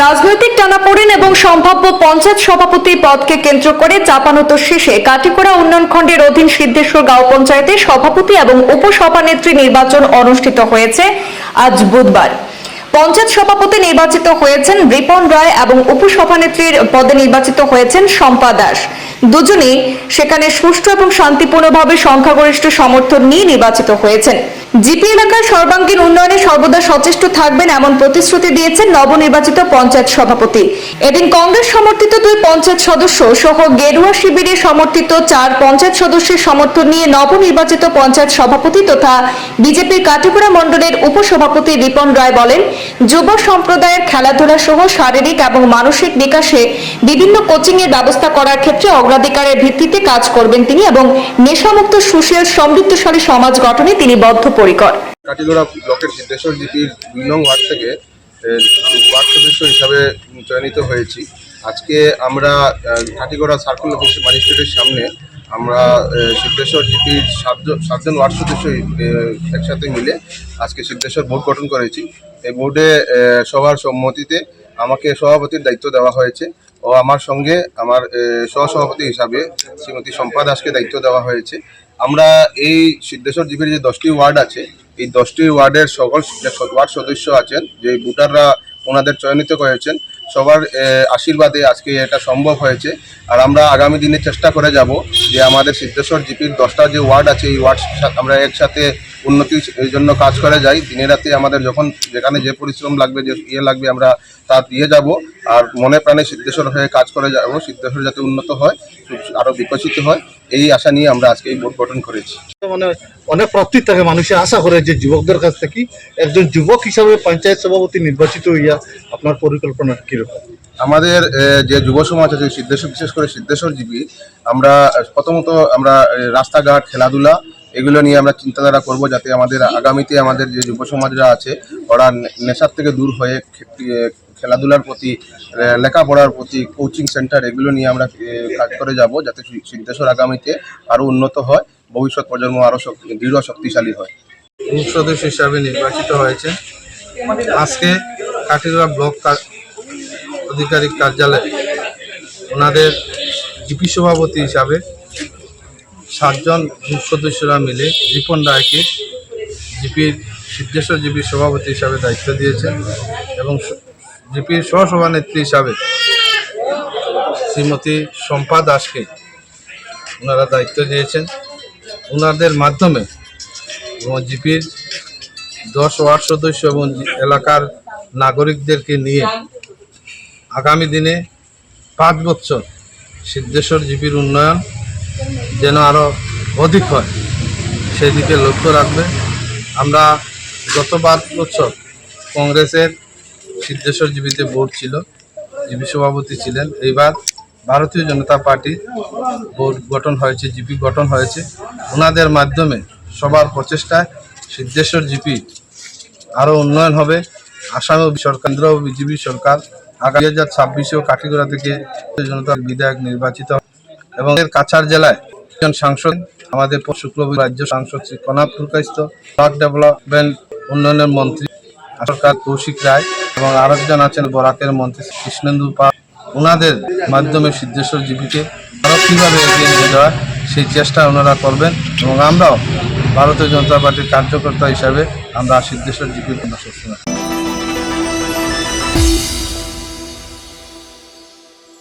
রাজনৈতিক টানাপোড়েন এবং সম্ভাব্য পঞ্চায়েত সভাপতি পদকে কেন্দ্র করে চাপানোতর শেষে কাটিকোড়া উন্নয়ন খণ্ডের অধীন সিদ্ধেশ্বর গাঁও পঞ্চায়েতের সভাপতি এবং উপসভানেত্রী নির্বাচন অনুষ্ঠিত হয়েছে আজ বুধবার। পঞ্চায়েত সভাপতি নির্বাচিত হয়েছেন রিপন রায় এবং উপসভানেত্রীর পদে নির্বাচিত হয়েছেন শম্পা দাস। দুজনেই সেখানে সুষ্ঠু এবং শান্তিপূর্ণভাবে সংখ্যাগরিষ্ঠ সমর্থন নিয়ে নির্বাচিত হয়েছেন। জিপি এলাকার সর্বাঙ্গীন উন্নয়নে সর্বদা সচেষ্ট থাকবেন এমন প্রতিশ্রুতি দিয়েছেন নবনির্বাচিত পঞ্চায়েত সভাপতি। এদিন কংগ্রেস সমর্থিত দুই পঞ্চায়েত সদস্য সহ গেরুয়া শিবিরে সমর্থিত চার পঞ্চায়েত সদস্যের সমর্থন নিয়ে নবনির্বাচিত পঞ্চায়েত সভাপতি তথা বিজেপির কাটিপুরা মণ্ডলের উপসভাপতি রিপন রায় বলেন, যুব সম্প্রদায়ের খেলাধুলা সহ শারীরিক এবং মানসিক বিকাশে বিভিন্ন কোচিং এর ব্যবস্থা করার ক্ষেত্রে অগ্রাধিকারের ভিত্তিতে কাজ করবেন তিনি এবং নেশামুক্ত সুশীল, সমৃদ্ধশালী সমাজ গঠনে তিনি বদ্ধপরিকর কাটিগড়া ব্লকের সিদ্ধেশ্বর জিপির দুই নং ওয়ার্ড থেকে ওয়ার্ড সদস্য হিসাবে চয়নিত হয়েছি। আজকে আমরা কাটিগড়া সার্কুল অফিস ম্যাজিস্ট্রেটের সামনে আমরা সিদ্ধেশ্বর জিপির সাতজন সাতজন ওয়ার্ড সদস্য একসাথে মিলে আজকে সিদ্ধেশ্বর বোর্ড গঠন করেছি। এই বোর্ডে সবার সম্মতিতে আমাকে সভাপতির দায়িত্ব দেওয়া হয়েছে ও আমার সঙ্গে আমার সহসভাপতি হিসাবে শ্রীমতী শম্পা দাসকে দায়িত্ব দেওয়া হয়েছে। আমরা এই সিদ্ধেশ্বর জিপির যে দশটি ওয়ার্ড আছে, এই দশটি ওয়ার্ডের সকল ওয়ার্ড সদস্য আছেন, যে ভোটাররা ওনাদের চয়নিত করেছেন, সবার আশীর্বাদে আজকে এটা সম্ভব হয়েছে। আর আমরা আগামী দিনে চেষ্টা করে যাব যে আমাদের সিদ্ধেশ্বর জিপির দশটা যে ওয়ার্ড আছে, এই ওয়ার্ড আমরা একসাথে উন্নতির এই জন্য কাজ করে যাই। দিনে রাতে আমাদের যখন যেখানে যে পরিশ্রম লাগবে, যে ইয়ে লাগবে, আমরা তা দিয়ে যাব আর মনে প্রাণে সিদ্ধেশ্বর হয়ে কাজ করে যাব সিদ্ধেশ্বর যাতে উন্নত হয় আরও বিকশিত হয় এই আশা নিয়ে আমরা আজকে এই বোর্ড গঠন করেছি। মানে অনেক প্রাপ্তি থাকে মানুষে আশা করে যে যুবকদের কাছ থেকে একজন যুবক হিসাবে পঞ্চায়েত সভাপতি নির্বাচিত হইয়া আপনার পরিকল্পনা কীরকম? আমাদের যে যুব সমাজ আছে সিদ্ধেশ্বর বিশেষ করে সিদ্ধেশ্বর জীবী আমরা প্রথমত আমরা রাস্তাঘাট খেলাধুলা এগুলো নিয়ে আমরা চিন্তাধারা করব যাতে আমাদের আগামীতে আমাদের যে যুব সমাজরা আছে ওরা নেশার থেকে দূর হয়ে খেলাধুলার প্রতি লেখাপড়ার প্রতি কোচিং সেন্টার এগুলো নিয়ে আমরা কাজ করে যাব যাতে সিদ্ধেশ্বর আগামীতে আরও উন্নত হয়, ভবিষ্যৎ প্রজন্ম আরও দৃঢ় শক্তিশালী হয়। গ্রুপ সদস্য হিসাবে নির্বাচিত হয়েছে। আজকে কাটিগড়া ব্লক আধিকারিক কার্যালয়ে ওনাদের জিপি সভাপতি হিসাবে সাতজন গ্রুপ সদস্যরা মিলে রিপন রায়কে জিপির, সিদ্ধেশ্বর জিপির সভাপতি হিসাবে দায়িত্ব দিয়েছেন এবং জিপির সহসভানেত্রী হিসাবে শ্রীমতী শম্পা দাসকে ওনারা দায়িত্ব দিয়েছেন। ওনাদের মাধ্যমে এবং জিপির দশ ওয়ার্ড সদস্য এবং এলাকার নাগরিকদেরকে নিয়ে আগামী দিনে পাঁচ বছর সিদ্ধেশ্বর জিপির উন্নয়ন যেন আরও অধিক হয়, সেদিকে লক্ষ্য রাখবে। আমরা গত পাঁচ বছর কংগ্রেসের সিদ্ধেশ্বর জিপিতে বোর্ড ছিল, জিপি সভাপতি ছিলেন। এইবার ভারতীয় জনতা পার্টি বোর্ড গঠন হয়েছে, জিপি গঠন হয়েছে। ওনাদের মাধ্যমে সবার প্রচেষ্টায় সিদ্ধেশ্বর জিপি আরও উন্নয়ন হবে। আসামে সরকার, বিজেপি সরকার আগামী হাজার ছাব্বিশেও কাঠিগড়া থেকে জনতার বিধায়ক নির্বাচিত এবং এর কাছাড় জেলায় একজন সাংসদ, আমাদের শুক্রবার রাজ্য সাংসদ শ্রী কনাব পুরকাইস্ত ব্লক ডেভেলপমেন্ট উন্নয়নের মন্ত্রী। সরকার কৌশিক রায় এবং আরেকজন আছেন বরাকের মন্ত্রী কৃষ্ণেন্দু পাল। ওনাদের মাধ্যমে সিদ্ধেশ্বর জীবীকে আরও কীভাবে এগিয়ে নিয়ে যাওয়া সেই চেষ্টা ওনারা করবেন এবং আমরাও ভারতীয় জনতা পার্টির কার্যকর্তা হিসাবে আমরা সিদ্ধেশ্বর জীবীর কোনো সবসময়